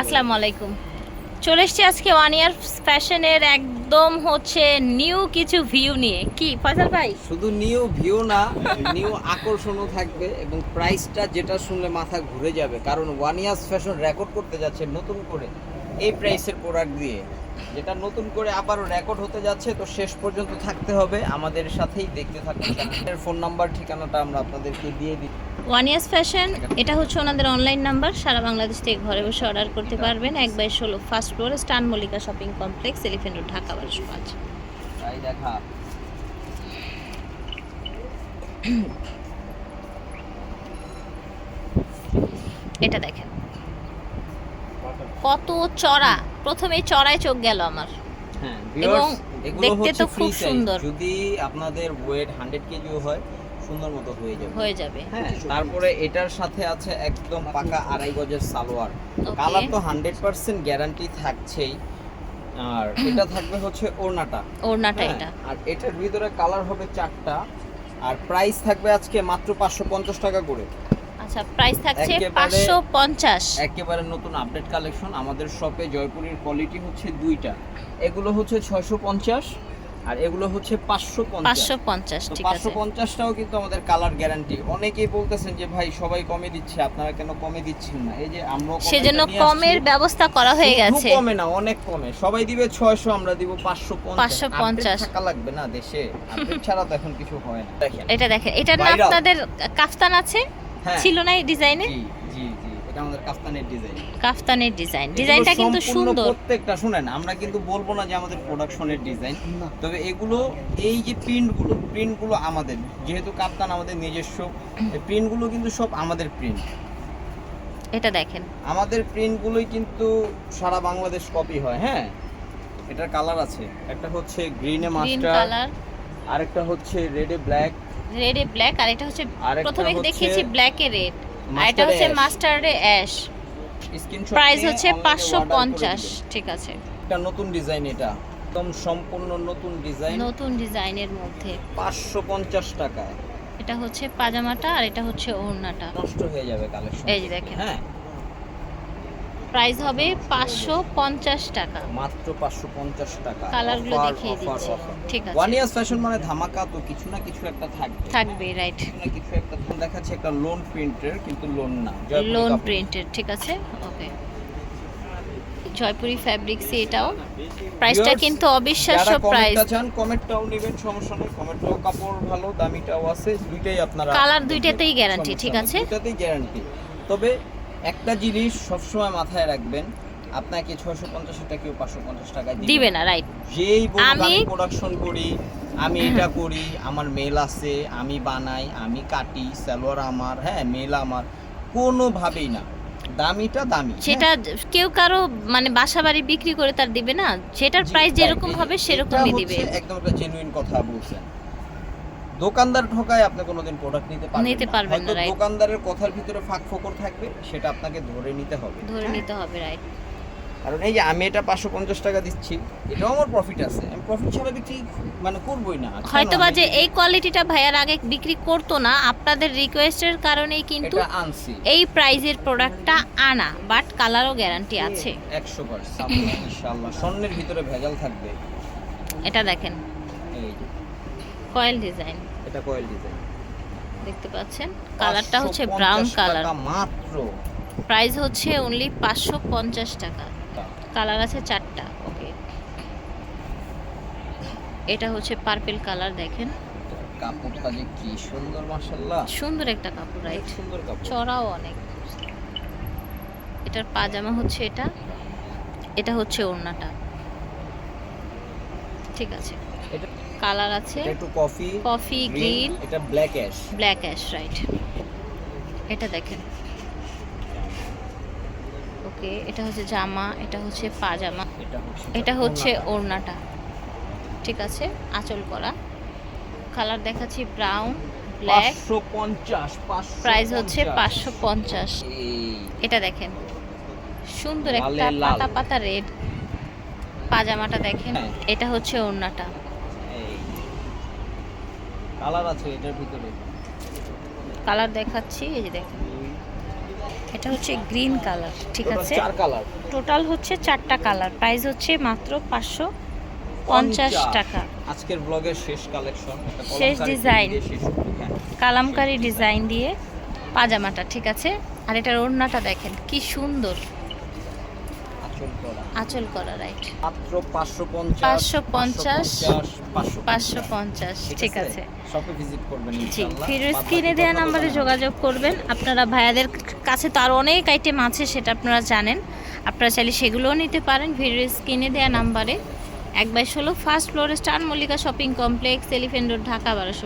আসসালামু আলাইকুম। চলে এসছি আজকে ওয়ান ইয়ার ফ্যাশনের একদম হচ্ছে নিউ কিছু ভিউ নিয়ে। কি, ফয়সাল ভাই? শুধু নিউ ভিউ না নিউ আকর্ষণও থাকবে এবং প্রাইসটা যেটা শুনলে মাথা ঘুরে যাবে। কারণ ওয়ান ইয়ার ফ্যাশন রেকর্ড করতে যাচ্ছে নতুন করে এই প্রাইসের প্রোডাক্ট দিয়ে। যেটা নতুন করে আবারও রেকর্ড হতে যাচ্ছে তো শেষ পর্যন্ত থাকতে হবে। আমাদের সাথেই দেখতে থাকুন। চ্যানেলের ফোন নাম্বার ঠিকানাটা আমরা আপনাদেরকে দিয়ে দিই। ওয়ান ইয়ার্স ফ্যাশন এটা হচ্ছে ওনাদের অনলাইন নাম্বার সারা বাংলাদেশ থেকে ঘরে বসে অর্ডার করতে পারবেন। এক বাই ষোলো ফার্স্ট ফ্লোরে Star Mallika Shopping Complex Elephant Road Dhaka বারোশো পাঁচ। তাই দেখা। এটা দেখেন। কত চড়া? প্রথমে চড়ায় চোখ গেল আমার। হ্যাঁ এবং দেখতে তো খুব সুন্দর। যদি আপনাদের ওয়েট হান্ড্রেড কেজিও হয় সুন্দর মতো হয়ে যাবে। হয়ে যাবে। হ্যাঁ তারপরে এটার সাথে আছে একদম পাকা আড়াই গজের সালোয়ার। কালার তো হান্ড্রেড পার্সেন্ট গ্যারান্টি থাকছেই। আর এটা থাকবে হচ্ছে ওড়নাটা। ওড়নাটা হ্যাঁ, এটা। আর এটার ভিতরে কালার হবে চারটা। আর প্রাইস থাকবে আজকে মাত্র পাঁচশো পঞ্চাশ টাকা করে। আচ্ছা প্রাইস থাকছে একেবারে- পাঁচশো পঞ্চাশ। একেবারে নতুন আপডেট কালেকশন আমাদের শপে জয়পুরের কোয়ালিটি হচ্ছে দুইটা। এগুলো হচ্ছে ছয়শো পঞ্চাশ আর এগুলো হচ্ছে পাঁচশো পঞ্চাশ। পাঁচশো পঞ্চাশ তো ঠিক পাঁচশো আছে পঞ্চাশটাও কিন্তু আমাদের কালার গ্যারান্টি অনেকেই বলতেছেন যে ভাই সবাই কমে দিচ্ছে আপনারা কেন কমে দিচ্ছেন না? এই যে আমরা সেজন্য কমের ব্যবস্থা করা হয়ে গেছে। কমে না অনেক কমে। সবাই দিবে ছয়শো আমরা দিব পাঁচশো পঞ্চাশ। 550 টাকা লাগবে না দেশে। আপডেট ছাড়া তো এখন কিছু হয় না। দেখেন এটা দেখেন এটা না আপনাদের কাফতান আছে? ছিল না এই ডিজাইনে? জি জি জি। এটা আমাদের কাফতানের ডিজাইন। কাফতানের ডিজাইন। ডিজাইনটা কিন্তু সুন্দর। প্রত্যেকটা শুনেন আমরা কিন্তু বলব না যে আমাদের প্রোডাকশনের ডিজাইন। তবে এগুলো এই যে প্রিন্টগুলো প্রিন্টগুলো আমাদের যেহেতু আমাদের নিজস্ব প্রিন্টগুলো কিন্তু সব আমাদের প্রিন্ট এটা দেখেন। আমাদের প্রিন্টগুলোই কিন্তু সারা বাংলাদেশ কপি হয় হ্যাঁ? এটার কালার আছে। একটা হচ্ছে গ্রিনে মাস্টার আরেকটা হচ্ছে রেডে ব্ল্যাক রেড এ ব্ল্যাক আর এটা হচ্ছে প্রথমে দেখিয়েছি ব্ল্যাক এ রেড আর এটা হচ্ছে মাস্টার্ড এ অ্যাশ প্রাইস হচ্ছে পাঁচশো পঞ্চাশ ঠিক আছে। এটা নতুন ডিজাইন এটা। একদম সম্পূর্ণ নতুন ডিজাইন নতুন ডিজাইনের মধ্যে। পাঁচশো পঞ্চাশ টাকায়। এটা হচ্ছে পাজামাটা আর এটা হচ্ছে ওড়নাটা। নষ্ট হয়ে যাবে কালেকশন এই দেখেন। হ্যাঁ। প্রাইস হবে পাঁচশো পঞ্চাশ টাকা। মাত্র পাঁচশো পঞ্চাশ টাকা। কালারগুলো দেখিয়ে দিচ্ছি। ঠিক ওয়ান আছে। ইয়ার্স ফ্যাশন মানে ধামাকা তো কিছু না কিছু একটা থাকবে। থাকবে রাইট কিছু একটা। দেখাচ্ছে একটা লোন প্রিন্টের কিন্তু লোন না। লোন কাপড়। প্রিন্টেড ঠিক আছে? ওকে জয়পুরি ফ্যাব্রিক্স এটাও। প্রাইসটা কিন্তু অবিশ্বাস্য প্রাইস চান কমেন্টটাও নেবেন সমস্যা নেই। কমেন্টটাও কাপড় ভালো দামিটাও আছে। দুইটাই আপনারা কালার দুইটাতেই সমস্যা ঠিক আছে? দুইটাতেই গ্যারান্টি তবে একটা জিনিস সবসময় মাথায় রাখবেন আপনাকে ছয়শো পঞ্চাশ টাকা কেউ পাঁচশো পঞ্চাশ টাকা দিবে। না রাইট যেই আমি প্রোডাকশন করি আমি এটা করি আমার মেল আছে আমি বানাই আমি কাটি সালোয়ার আমার হ্যাঁ মেল আমার কোনোভাবেই না। দামিটা দামি হ্যাঁ? সেটা কেউ কারও মানে বাসা বাড়ি বিক্রি করে তার দিবে না সেটার প্রাইস। যেরকম হবে সেরকমই দিবে। একদম একটা জেনুইন কথা বলছেন। দোকানদার ঠকায় আপনি কোনোদিন প্রোডাক্ট নিতে পারবেন নিতে পারবেন না, right. দোকানদারের কথার ভিতরে ফাঁক ফোকর থাকবে সেটা আপনাকে ধরে নিতে হবে। ধরে? নিতে হবে রাইট কারণ এই যে আমি এটা পাঁচশো পঞ্চাশ টাকা দিচ্ছি এটাও আমার প্রফিট আছে। আমি প্রফিট ছাড়া বিক্রি মানে করবোই না হয়তো বা যে এই কোয়ালিটিটা ভাইয়ার আগে বিক্রি করতো না আপনাদের রিকোয়েস্টের কারণেই কিন্তু এটা আনছি। এই প্রাইজের প্রোডাক্টটা আনা বাট কালারও গ্যারান্টি আছে। একশো পার্সেন্ট ইনশাল্লাহ স্বর্ণের ভিতরে ভেজাল থাকবে। এটা দেখেন। Coil design. এটা কয়েল ডিজাইন। দেখতে পাচ্ছেন কালারটা হচ্ছে ব্রাউন কালার। মাত্র। প্রাইস হচ্ছে অনলি পাঁচশো পঞ্চাশ টাকা। কালার আছে চারটা ওকে। এটা হচ্ছে পার্পেল কালার দেখেন। কাপড়টা যে কি সুন্দর মাশাল্লাহ সুন্দর একটা কাপড় রাইট সুন্দর কাপড়। চড়াও অনেক। এটার পাজামা হচ্ছে এটা। এটা হচ্ছে ওড়নাটা। ঠিক আছে। এটা কালার আছে। একটু কফি কফি গ্রিন এটা black ash black ash right এটা দেখেন। ওকে এটা হচ্ছে জামা এটা হচ্ছে পাজামা এটা হচ্ছে ওড়নাটা। ঠিক আছে আঁচল করা। কালার দেখাচ্ছি ব্রাউন ব্ল্যাক। 550 550 প্রাইস হচ্ছে পাঁচশো পঞ্চাশ। এটা দেখেন। সুন্দর একটা পাতা পাতা রেড। পাজামাটা দেখেন। হ্যাঁ। এটা হচ্ছে ওড়নাটা। কালার আছে এটার ভিতরে। কালার দেখাচ্ছি এই যে দেখেন। এটা হচ্ছে গ্রিন কালার ঠিক আছে? চার কালার। টোটাল হচ্ছে চারটা কালার প্রাইস হচ্ছে মাত্র পাঁচশো পঞ্চাশ টাকা। আজকের ব্লগের শেষ কালেকশন শেষ। শেষ হ্যাঁ কালামকারি ডিজাইন দিয়ে পাজামাটা ঠিক আছে? আর এটার ওড়নাটা দেখেন কি সুন্দর। করা। আঁচল করা রাইট মাত্র পাঁচশো পঞ্চাশ পাঁচশো পঞ্চাশ, পাঁচশো পাঁচশো পঞ্চাশ ঠিক আছে? শপে ভিজিট করবেন ইনশাআল্লাহ। স্ক্রিনে বাকি দেওয়া নাম্বারে যোগাযোগ করবেন। আপনারা ভাইয়াদের কাছে তো আরও অনেক আইটেম আছে সেটা আপনারা জানেন। আপনারা চাইলে সেগুলোও নিতে পারেন ভিডিও স্ক্রিনে দেওয়া নাম্বারে। এক বাই ষোলো ফার্স্ট ফ্লোরে Star Mallika Shopping Complex Elephant Road Dhaka বারোশো